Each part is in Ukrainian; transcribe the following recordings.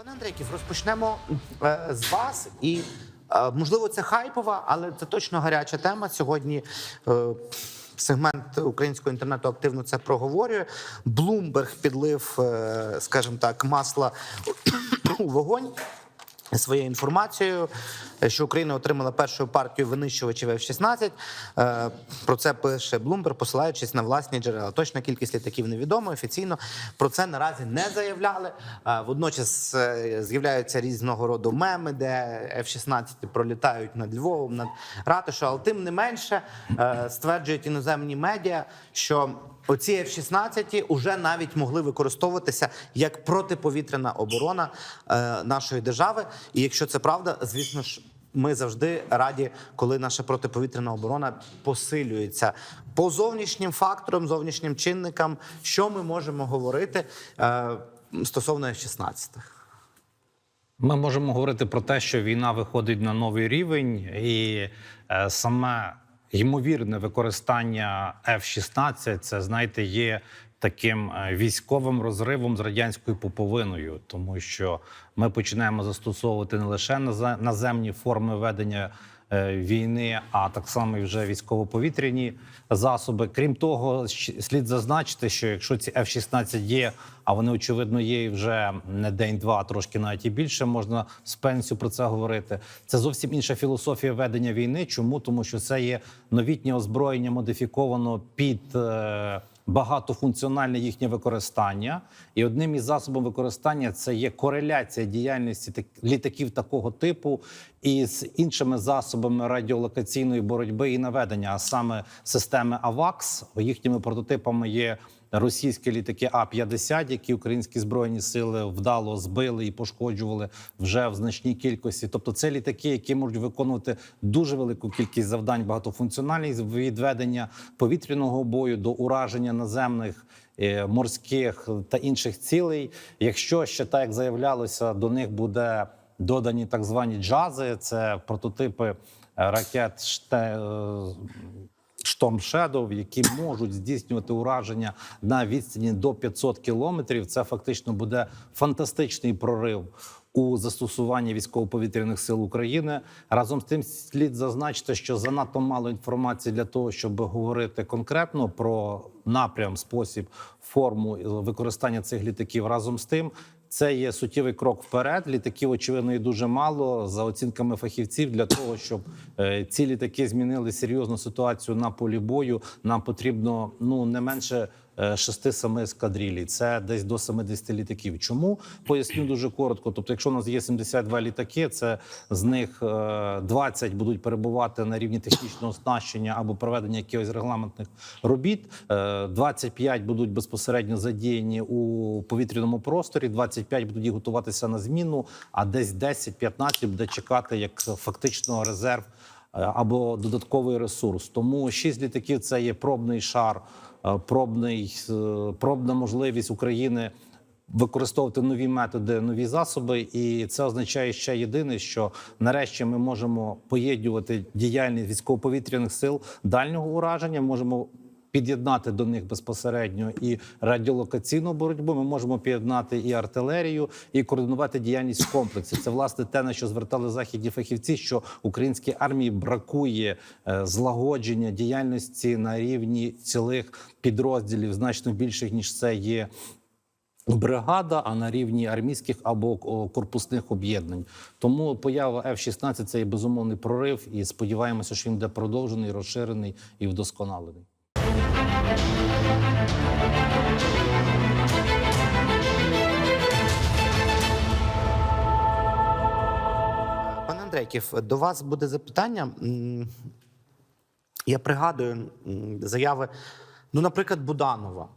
Пане Андрейків, розпочнемо е, з вас. І е, можливо, це хайпова, але це точно гаряча тема. Сьогодні е, сегмент українського інтернету активно це проговорює. Блумберг підлив, скажімо так, масла у вогонь. Своєю інформацією, е, що Україна отримала першу партію винищувачів F-16. Е, Про це пише Блумберг, посилаючись на власні джерела. Точна кількість літаків невідома. Офіційно про це наразі не заявляли. Е, Водночас з'являються різного роду меми, де F-16 пролітають над Львовом, над ратушою. Але тим не менше стверджують іноземні медіа, що оці F-16 вже навіть могли використовуватися як протиповітряна оборона е, нашої держави. І якщо це правда, звісно ж. Ми завжди раді, коли наша протиповітряна оборона посилюється по зовнішнім факторам, зовнішнім чинникам. Що ми можемо говорити е, стосовно F-16? Ми можемо говорити про те, що війна виходить на новий рівень, і е, саме ймовірне використання F-16, це знаєте, є таким е, військовим розривом з радянською поповиною, тому що ми починаємо застосовувати не лише назе- наземні форми ведення війни, а так само і вже військово-повітряні засоби. Крім того, слід зазначити, що якщо ці F-16 є, а вони очевидно є і вже не день-два, трошки навіть і більше можна з пенсію про це говорити. Це зовсім інша філософія ведення війни. Чому тому, що це є новітнє озброєння, модифіковано під. е, Багатофункціональне їхнє використання, і одним із засобів використання це є кореляція діяльності літаків такого типу із іншими засобами радіолокаційної боротьби і наведення, а саме системи АВАКС. Їхніми прототипами є російські літаки А-50, які українські збройні сили вдало збили і пошкоджували вже в значній кількості. Тобто, це літаки, які можуть виконувати дуже велику кількість завдань багатофункціональних від ведення повітряного бою до ураження наземних. е, Морських та інших цілей, якщо ще так як заявлялося, до них буде додані так звані джази, це прототипи е, ракет «Ште- е, Shadow, які можуть здійснювати ураження на відстані до 500 кілометрів. Це фактично буде фантастичний прорив у застосуванні військово-повітряних сил України. Разом з тим слід зазначити, що занадто мало інформації для того, щоб говорити конкретно про напрям, спосіб, форму використання цих літаків. Разом з тим. Це є суттєвий крок вперед. Літаків очевидно і дуже мало за оцінками фахівців. Для того щоб е, ці літаки змінили серйозну ситуацію на полі бою. Нам потрібно ну не менше. 6-7 ескадрилій. це десь до 70 літаків. Чому поясню дуже коротко? Тобто, якщо у нас є 72 літаки, це з них е, 20 будуть перебувати на рівні технічного оснащення або проведення якихось регламентних робіт. е, 25 будуть безпосередньо задіяні у повітряному просторі. 25 будуть готуватися на зміну, а десь 10-15 буде чекати як фактично резерв е, або додатковий ресурс. Тому 6 літаків це є пробний шар, е, пробний е, пробна можливість України. Використовувати нові методи, нові засоби, і це означає ще єдине, що нарешті ми можемо поєднувати діяльність військово-повітряних сил дальнього ураження. Можемо під'єднати до них безпосередньо і радіолокаційну боротьбу. Ми можемо під'єднати і артилерію, і координувати діяльність в комплексі. Це власне те, на що звертали західні фахівці, що українській армії бракує е, злагодження діяльності на рівні цілих підрозділів, значно більших ніж це є. Бригада, а на рівні армійських або корпусних об'єднань. Тому поява F-16 – це є безумовний прорив, і сподіваємося, що він буде продовжений, розширений і вдосконалений. Пане Андрейків, до вас буде запитання. Я пригадую заяви, ну, наприклад, Буданова.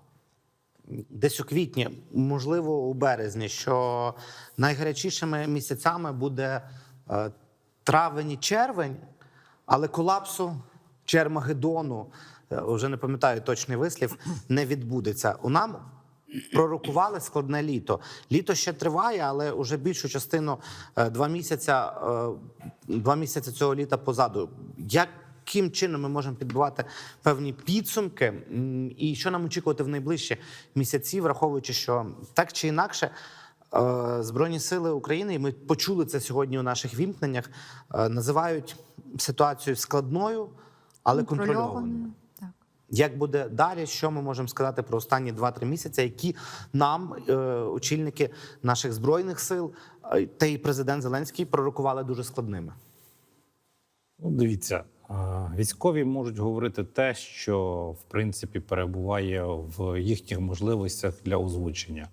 Десь у квітні, можливо, у березні, що найгарячішими місяцями буде е, травень і червень, але колапсу Чермагеддону, е, вже не пам'ятаю точний вислів, не відбудеться. У нам пророкували складне літо. Літо ще триває, але вже більшу частину е, два місяця, е, два місяці цього літа позаду. Яким чином ми можемо підбивати певні підсумки, і що нам очікувати в найближчі місяці, враховуючи, що так чи інакше Е, Збройні сили України, і ми почули це сьогодні у наших вімкненнях, е, називають ситуацію складною, але контрольованою. Як буде далі? Що ми можемо сказати про останні 2-3 місяці, які нам е, очільники наших збройних сил е, та й президент Зеленський пророкували дуже складними? Ну, дивіться, е, військові можуть говорити те, що в принципі перебуває в їхніх можливостях для озвучення.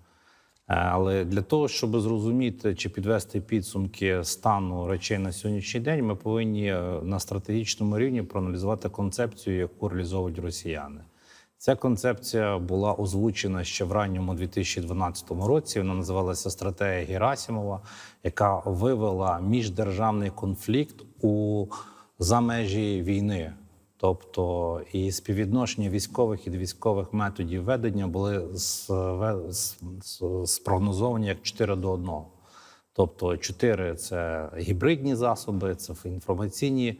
Е, Але для того, щоб зрозуміти чи підвести підсумки стану речей на сьогоднішній день, ми повинні е, на стратегічному рівні проаналізувати концепцію, яку реалізовують росіяни. Ця концепція була озвучена ще в ранньому 2012 році. Вона називалася стратегія Герасимова, яка вивела міждержавний конфлікт у за межі війни. Тобто і співвідношення військових і військових методів ведення були спрогнозовані як 4 до 1. Тобто 4 – це гібридні засоби, це інформаційні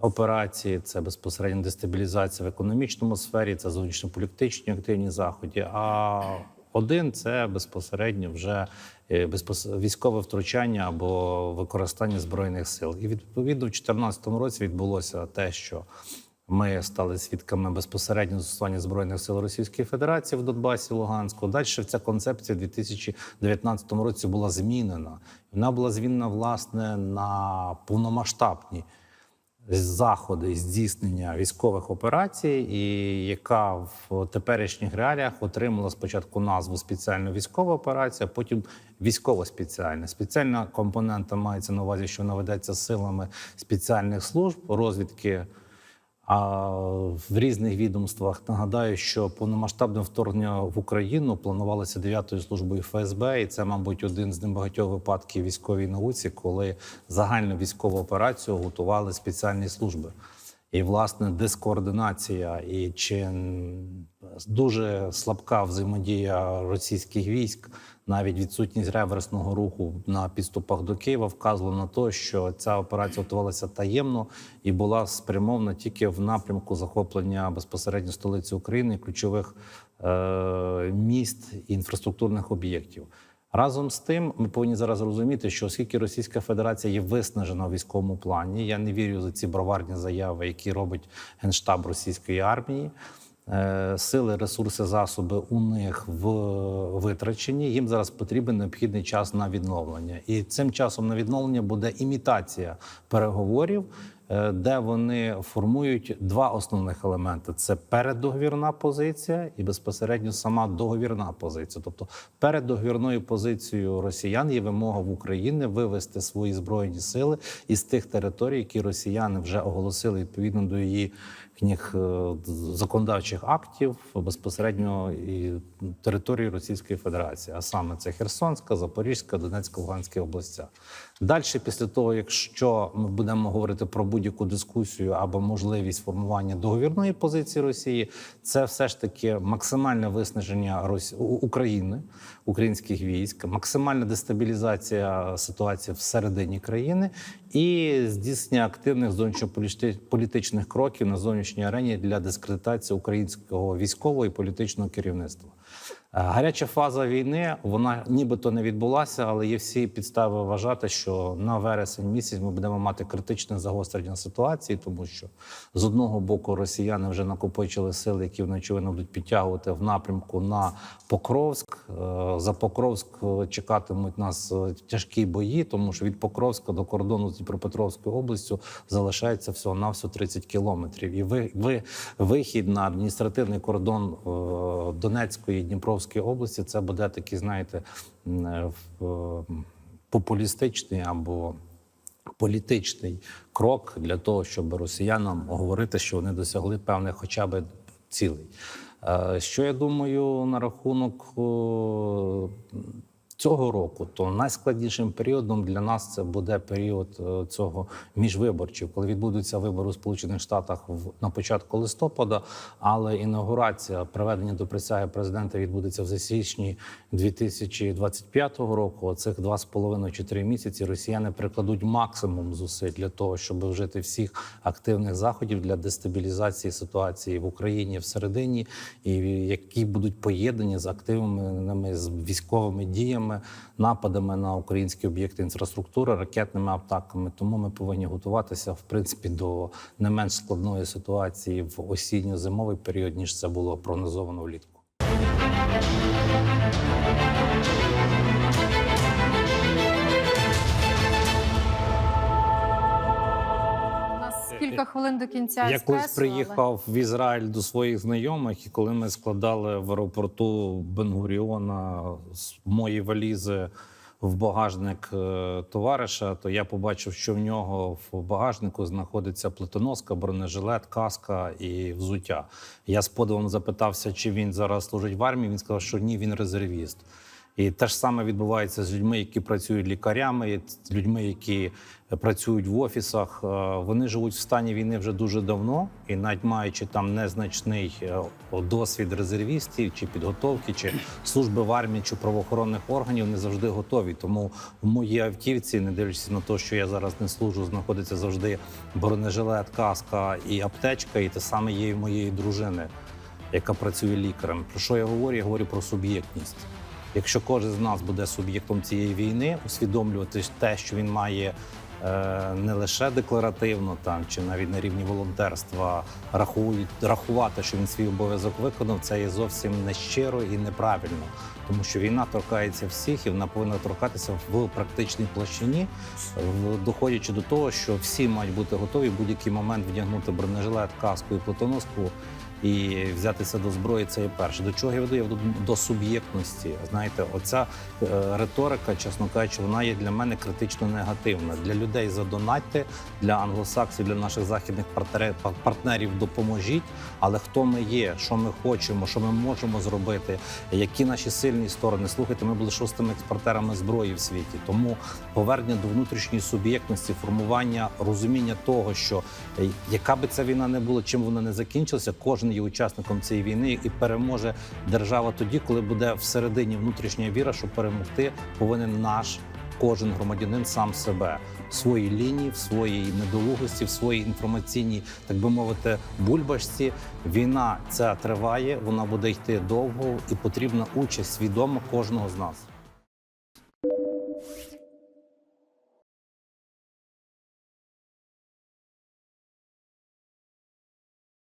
операції, це безпосередньо дестабілізація в економічному сфері, це зовнішньополітичні активні заходи. А один це безпосередньо вже е, військове втручання або використання збройних сил. І відповідно в 2014 році відбулося те, що ми стали свідками безпосередньо застосування збройних сил Російської Федерації в Донбасі, Луганську. Далі ця концепція в 2019 році була змінена. Вона була змінена власне на повномасштабні заходи здійснення військових операцій, і яка в теперішніх реаліях отримала спочатку назву спеціальна військова операція, потім військово-спеціальна. Спеціальна компонента мається на увазі, що наведеться силами спеціальних служб розвідки. А в різних відомствах нагадаю, що повномасштабне вторгнення в Україну планувалося 9-ю службою ФСБ, і це, мабуть, один з небагатьох випадків військовій науці, коли загальну військову операцію готували спеціальні служби. І власне дискоординація і чи дуже слабка взаємодія російських військ, навіть відсутність реверсного руху на підступах до Києва вказувала на те, що ця операція готувалася таємно і була спрямована тільки в напрямку захоплення безпосередньо столиці України, ключових е- міст і інфраструктурних об'єктів. Разом з тим, ми повинні зараз розуміти, що оскільки Російська Федерація є виснажена в військовому плані, я не вірю за ці броварні заяви, які робить генштаб російської армії. Е, Сили, ресурси, засоби у них в витрачені. Їм зараз потрібен необхідний час на відновлення, і цим часом на відновлення буде імітація переговорів, де вони формують два основних елементи: це переддоговірна позиція і безпосередньо сама договірна позиція. Тобто, перед договірною позицією росіян є вимога в Україні вивести свої збройні сили із тих територій, які росіяни вже оголосили відповідно до її їхніх е, законодавчих актів безпосередньо і території Російської Федерації, а саме це Херсонська, Запорізька, Донецька, Луганська областя. Далі, після того, якщо ми будемо говорити про будь-яку дискусію або можливість формування договірної позиції Росії, це все ж таки максимальне виснаження Росі... України, українських військ, максимальна дестабілізація ситуації всередині країни і здійснення активних зовнішньополітичних кроків на зовнішній арені для дискредитації українського військового і політичного керівництва. Е, Гаряча фаза війни вона нібито не відбулася, але є всі підстави вважати, що на вересень місяць ми будемо мати критичне загострення ситуації, тому що з одного боку росіяни вже накопичили сили, які вони очевидно будуть підтягувати в напрямку на Покровськ. Е, За Покровськ е, чекатимуть нас тяжкі бої, тому що від Покровська до кордону з Дніпропетровською областю залишається всього на всього 30 кілометрів. І ви, ви вихід на адміністративний кордон Донецької і Дніпровської області це буде такий, знаєте, е, е, популістичний або політичний крок для того, щоб росіянам говорити, що вони досягли певних хоча б цілей. Е, Що я думаю на рахунок цього року, то найскладнішим періодом для нас це буде період е, цього міжвиборчів, коли відбудуться вибори у Сполучених Штатах в на початку листопада, але інаугурація приведення до присяги президента відбудеться в січні 2025 року. Оцих два з половиною чи три місяці росіяни прикладуть максимум зусиль для того, щоб вжити всіх активних заходів для дестабілізації ситуації в Україні всередині, і які будуть поєднані з активними з військовими діями дронами, нападами на українські об'єкти інфраструктури, ракетними атаками. Тому ми повинні готуватися в принципі до не менш складної ситуації в осінньо-зимовий період, ніж це було прогнозовано влітку. Кілька хвилин до кінця Я колись приїхав в Ізраїль до своїх знайомих, і коли ми складали в аеропорту Бенгуріона з мої валізи в багажник е, товариша, то я побачив, що в нього в багажнику знаходиться плитоноска, бронежилет, каска і взуття. Я з подивом запитався, чи він зараз служить в армії. Він сказав, що ні, він резервіст. І те ж саме відбувається з людьми, які працюють лікарями, людьми, які працюють в офісах. Е, Вони живуть в стані війни вже дуже давно, і навіть маючи там незначний е, досвід резервістів чи підготовки, чи служби в армії чи правоохоронних органів, не завжди готові. Тому в моїй автівці, не дивлячись на те, що я зараз не служу, знаходиться завжди бронежилет, каска і аптечка, і те саме є і моєї дружини, яка працює лікарем. Про що я говорю? Я говорю про суб'єктність. Якщо кожен з нас буде суб'єктом цієї війни, усвідомлювати те, що він має е, не лише декларативно там чи навіть на рівні волонтерства рахують, рахувати, що він свій обов'язок виконав, це є зовсім нещиро і неправильно, тому що війна торкається всіх, і вона повинна торкатися в практичній площині, доходячи до того, що всі мають бути готові в будь-який момент вдягнути бронежилет, каску і плитоноску і взятися до зброї це є перше. До чого я веду? Я веду до суб'єктності. Знаєте, оця е, риторика, чесно кажучи, вона є для мене критично негативна. Для людей задонатьте, для англосаксів, для наших західних партнерів, допоможіть. Але хто ми є, що ми хочемо, що ми можемо зробити, які наші сильні сторони? Слухайте, ми були шостими експортерами зброї в світі. Тому повернення до внутрішньої суб'єктності, формування розуміння того, що е, яка би ця війна не була, чим вона не закінчилася, кожен є учасником цієї війни і переможе держава тоді, коли буде всередині внутрішня віра, що перемогти повинен наш кожен громадянин сам себе в своїй лінії, в своїй недолугості, в своїй інформаційній, так би мовити, бульбашці. Війна ця триває, вона буде йти довго, і потрібна участь свідома кожного з нас.